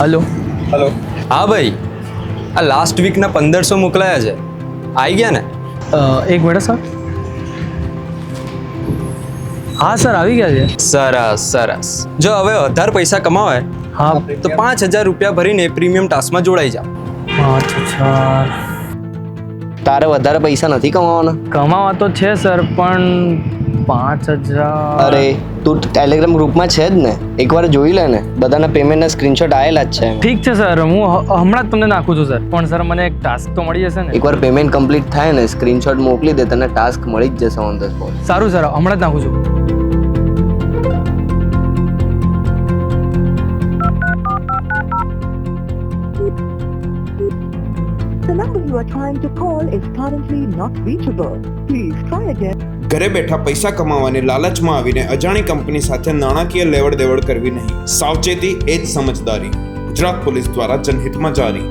Hello hello હા ભાઈ આ લાસ્ટ વીકના પંદરસો મોકલાયા છે આવી ગયા ને અ, એક મિનિટ સર હા સર આવી ગયા છે સરસ સરસ જો હવે વધારે પૈસા કમાવે હા તો પાંચ હજાર રૂપિયા ભરીને પ્રીમિયમ ટાસ્કમાં જોડાઈ જાઓ પાંચ હજાર તારે વધારે પૈસા નથી કમાવાના કમાવા તો છે સર પણ પાંચ હજાર. અરે તું ટેલિગ્રામ ગ્રુપમાં છે જ ને. એકવાર જોઈ લે ને. બધાના પેમેન્ટના સ્ક્રીનશોટ આવેલા જ છે. ઠીક છે સર હું હમણાં જ તમને નાખું છું સર પણ સર મને એક ટાસ્ક તો મળી જશે ને. એકવાર પેમેન્ટ કમ્પ્લીટ થાય ને સ્ક્રીનશોટ મોકલી દે તને ટાસ્ક મળી જ જશે ઓન ધ સ્પોટ સારું સર હમણાં જ નાખું છું. The number you are trying to call is currently not reachable. Please try again. ઘરે બેઠા પૈસા કમાવાની લાલચમાં આવીને અજાણી કંપની સાથે નાણાકીય લેવડ દેવડ કરવી નહીં. સાવચેતી એ જ સમજદારી ગુજરાત પોલીસ દ્વારા જનહિતમાં જારી.